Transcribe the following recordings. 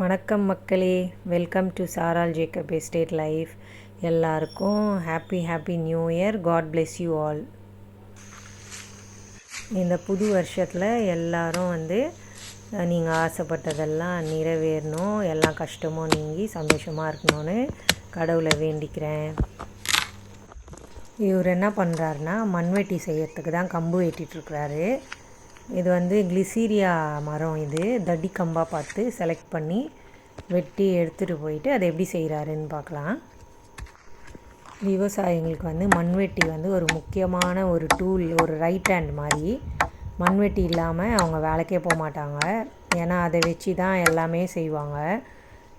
வணக்கம் மக்களே. Welcome to Saaral Jacob estate life எல்லாருக்கும் happy happy new year God bless you all இந்த புது வருஷத்தில் எல்லாரும் வந்து நீங்கள் ஆசைப்பட்டதெல்லாம் நிறைவேறணும். எல்லா கஷ்டமும் நீங்கி சந்தோஷமாக இருக்கணும்னு கடவுளை வேண்டிக்கிறேன். இவர் என்ன பண்ணுறாருனா மண்வெட்டி செய்யறதுக்கு தான் கம்பு வெட்டிகிட்ருக்கிறாரு இது வந்து கிளிசீரியா மரம் இது. தடி கம்பாக பார்த்து செலக்ட் பண்ணி வெட்டி எடுத்துகிட்டு போயிட்டு அதை எப்படி செய்கிறாருன்னு பார்க்கலாம். விவசாயிங்களுக்கு வந்து மண்வெட்டி வந்து ஒரு முக்கியமான ஒரு டூல் ஒரு ரைட் ஹேண்ட் மாதிரி. மண்வெட்டி இல்லாமல் அவங்க வேலைக்கே போக மாட்டாங்க. ஏன்னா அதை வச்சு தான் எல்லாமே செய்வாங்க.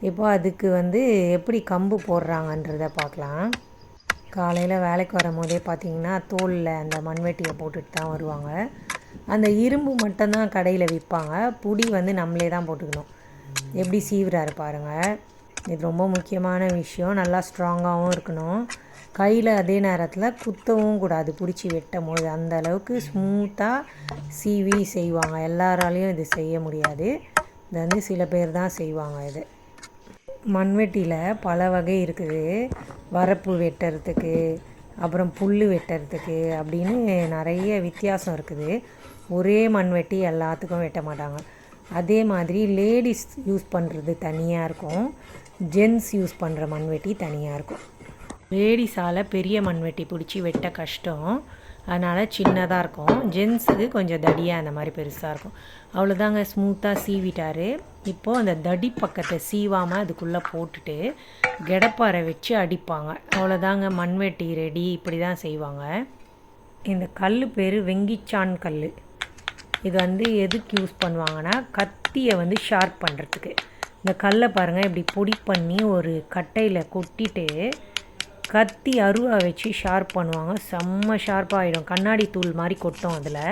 இப்போ அதுக்கு வந்து எப்படி கம்பு போடுறாங்கன்றத பார்க்கலாம். காலையில் வேலைக்கு வரும்போதே பார்த்தீங்கன்னா தோலில் அந்த மண்வெட்டியை போட்டுட்டு தான் வருவாங்க. அந்த இரும்பு மட்டும்தான் கடையில் விற்பாங்க. புடி வந்து நம்மளே தான் போட்டுக்கணும். எப்படி சீவுறாரு பாருங்கள் இது ரொம்ப முக்கியமான விஷயம். நல்லா ஸ்ட்ராங்காகவும் இருக்கணும். கையில் அதே நேரத்தில் குத்தவும் கூடாது. பிடிச்சி வெட்டும் அந்த அளவுக்கு ஸ்மூத்தாக சீவி செய்வாங்க. எல்லாராலையும் இது செய்ய முடியாது. இது வந்து சில பேர் தான் செய்வாங்க இது. மண்வெட்டியில் பல வகை இருக்குது. வரப்பு வெட்டுறதுக்கு அப்புறம் புல் வெட்டுறதுக்கு அப்படின்னு நிறைய வித்தியாசம் இருக்குது. ஒரே மண்வெட்டி எல்லாத்துக்கும் வெட்ட மாட்டாங்க. அதே மாதிரி லேடிஸ் யூஸ் பண்ணுறது தனியாக இருக்கும். ஜென்ஸ் யூஸ் பண்ணுற மண்வெட்டி தனியாக இருக்கும். லேடிஸால் பெரிய மண்வெட்டி பிடிச்சி வெட்ட கஷ்டம். அதனால் சின்னதாக இருக்கும். ஜென்ஸுக்கு கொஞ்சம் தடியாக அந்த மாதிரி பெருசாக இருக்கும். அவ்வளோதாங்க ஸ்மூத்தாக சீவிட்டார். இப்போது அந்த தடி பக்கத்தை சீவாமல் அதுக்குள்ளே போட்டுட்டு கிடப்பாரை வச்சு அடிப்பாங்க. அவ்வளோதாங்க மண்வெட்டி ரெடி இப்படி தான் செய்வாங்க. இந்த கல் பேர் வெங்கிச்சான் கல் இது வந்து எதுக்கு யூஸ் பண்ணுவாங்கன்னா கத்தியை வந்து ஷார்ப் பண்ணுறதுக்கு இந்த கல்லை பாருங்கள் இப்படி பொடி பண்ணி ஒரு கட்டையில் கொட்டிட்டு கத்தி அருவா வச்சு ஷார்ப் பண்ணுவாங்க. செம்ம ஷார்ப்பாகிடும் கண்ணாடி தூள் மாதிரி கொட்டும் அதில்.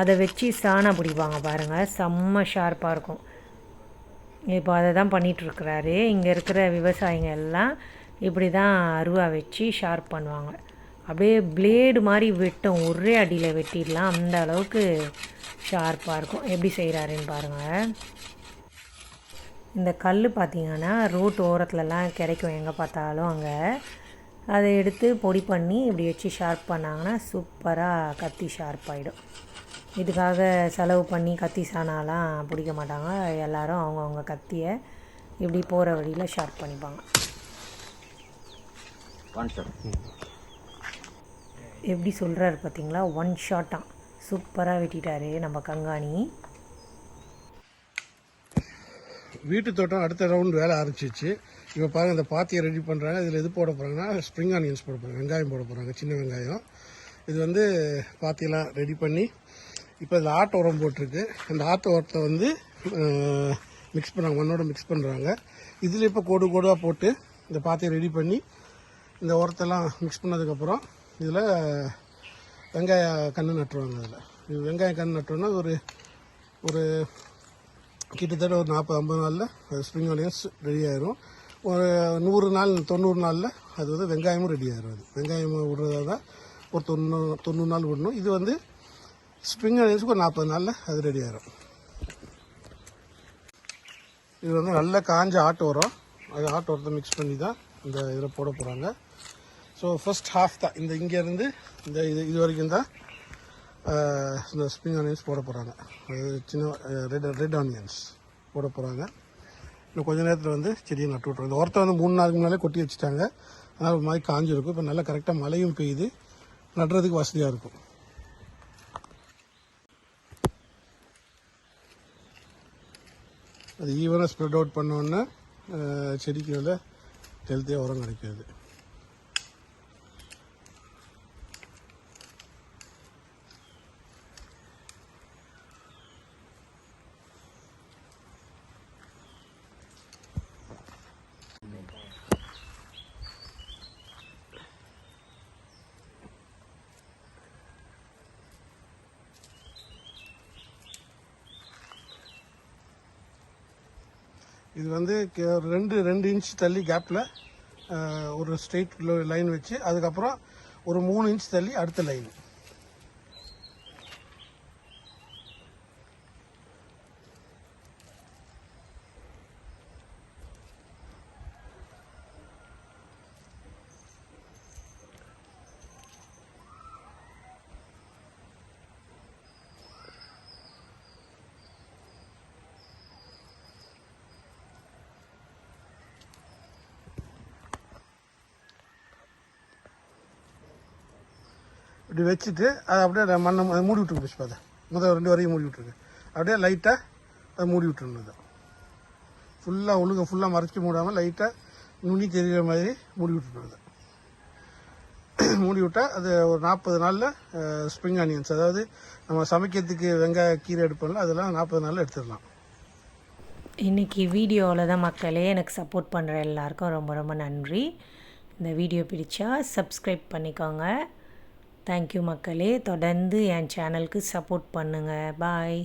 அதை வச்சு சாணம் பிடிப்பாங்க பாருங்கள் செம்ம ஷார்ப்பாக இருக்கும். இப்போ அதை தான் பண்ணிகிட்ருக்கிறாரு இங்கே இருக்கிற விவசாயிங்க எல்லாம் இப்படி தான் அருவா வச்சு ஷார்ப் பண்ணுவாங்க. அப்படியே பிளேடு மாதிரி வெட்டும். ஒரே அடியில் வெட்டிடலாம். அந்த அளவுக்கு ஷார்ப்பாக இருக்கும். எப்படி செய்கிறாருன்னு பாருங்கள் இந்த கல் பார்த்திங்கன்னா ரோட்டு ஓரத்துலலாம் கிடைக்கும். எங்கே பார்த்தாலும் அங்கே. அதை எடுத்து பொடி பண்ணி இப்படி வச்சு ஷார்ப் பண்ணாங்கன்னா சூப்பராக கத்தி ஷார்ப் ஆகிடும் இதுக்காக செலவு பண்ணி கத்தி சாணாலாம் பிடிக்க மாட்டாங்க. எல்லோரும் அவங்கவுங்க கத்தியை இப்படி போகிற வழியில் ஷார்ப் பண்ணிப்பாங்க. எப்படி சொல்கிறாரு பார்த்தீங்களா ஒன் ஷாட்டாக சூப்பராக வெட்டிட்டாரு நம்ம கங்காணி. வீட்டு தோட்டம் அடுத்த ரவுண்ட் வேலை ஆரம்பிச்சிச்சு இப்போ பாருங்க இந்த பாத்தியை ரெடி பண்ணுறாங்க இதில் எது போட போகிறாங்கன்னா ஸ்ப்ரிங் ஆனியன்ஸ் போட போகிறாங்க வெங்காயம் போட போகிறாங்க சின்ன வெங்காயம். இது வந்து பாத்தியெல்லாம் ரெடி பண்ணி இப்போ இதில் ஆட்டு உரம் போட்டிருக்கு. அந்த ஆட்டு உரத்தை வந்து மிக்ஸ் பண்ணுறாங்க மண்ணோட மிக்ஸ் பண்ணுறாங்க இதில் இப்போ கோடு கோடாக போட்டு இந்த பாத்தியை ரெடி பண்ணி இந்த உரத்தெல்லாம் மிக்ஸ் பண்ணதுக்கப்புறம் இதில் வெங்காய கன்று நட்டுருவாங்க அதில். இது வெங்காய கன்று நட்டோன்னா ஒரு ஒரு கிட்டத்தட்ட ஒரு நாற்பது ஐம்பது நாளில் ஸ்ப்ரிங் ஆனியன்ஸ் ரெடி ஆயிரும். ஒரு நூறு நாள் தொண்ணூறு நாளில் அது வந்து வெங்காயமும் ரெடி ஆயிரும் அது. வெங்காயம் விடுறதா தான் ஒரு தொண்ணூறு தொண்ணூறு நாள் விடணும். இது வந்து ஸ்ப்ரிங் ஆனியன்ஸுக்கு ஒரு நாற்பது நாளில் அது ரெடி ஆயிரும். இது வந்து நல்ல காஞ்ச ஆட்டு உரம். அது ஆட்டு உரத்தை மிக்ஸ் பண்ணி தான் இந்த இதில் போட போகிறாங்க ஸோ ஃபர்ஸ்ட் ஹாஃப் தான். இந்த இங்கேருந்து இந்த இது இது வரைக்கும் தான் இந்த ஸ்ப்ரிங் ஆனியன்ஸ் போட போகிறாங்க அது சின்ன ரெட் ரெட் ஆனியன்ஸ் போட போகிறாங்க இன்னும் கொஞ்ச நேரத்தில் வந்து செடியை நட்டு விட்ருவோம் இந்த உரத்தை வந்து மூணு நாளுக்கு முன்னாலே கொட்டி வச்சுட்டாங்க. அதனால் ஒரு மாதிரி காஞ்சிருக்கும். இப்போ நல்லா கரெக்டாக மழையும் பெய்யுது. நடுறதுக்கு வசதியாக இருக்கும். அது ஈவனாக ஸ்ப்ரெட் அவுட் பண்ணோன்னே செடிக்கு வந்து ஹெல்த்தியாக உரம் கிடைக்காது. இது வந்து கே- ரெண்டு ரெண்டு இன்ச் தள்ளி கேப்பில் ஒரு ஸ்ட்ரெயிட் லைன் வச்சு அதுக்கப்புறம் ஒரு மூணு இன்ச் தள்ளி அடுத்த லைன் இப்படி வச்சுட்டு அதை அப்படியே மண்ணை அதை மூடி விட்டுருக்கு புஷ்பா அதை. முதல் ரெண்டு வரையும் மூடி விட்டுருக்கு அப்படியே லைட்டாக அதை மூடி விட்டுருந்தது ஃபுல்லாக ஒழுங்க ஃபுல்லாக மறைச்சி மூடாமல் லைட்டாக நுனி தெரிகிற மாதிரி மூடி விட்டுருந்தது மூடி விட்டால் அது ஒரு நாற்பது நாளில் ஸ்ப்ரிங் ஆனியன்ஸ் அதாவது நம்ம சமைக்கிறதுக்கு வெங்காய கீரை எடுப்போம்ல அதெல்லாம் நாற்பது நாளில் எடுத்துடலாம். இன்றைக்கி வீடியோவில் தான் மக்களே எனக்கு சப்போர்ட் பண்ணுற எல்லாருக்கும் ரொம்ப ரொம்ப நன்றி. இந்த வீடியோ பிடிச்சா சப்ஸ்கிரைப் பண்ணிக்கோங்க. தேங்க்யூ மக்களே. தொடர்ந்து என் சேனலுக்கு சப்போர்ட் பண்ணுங்கள் பாய்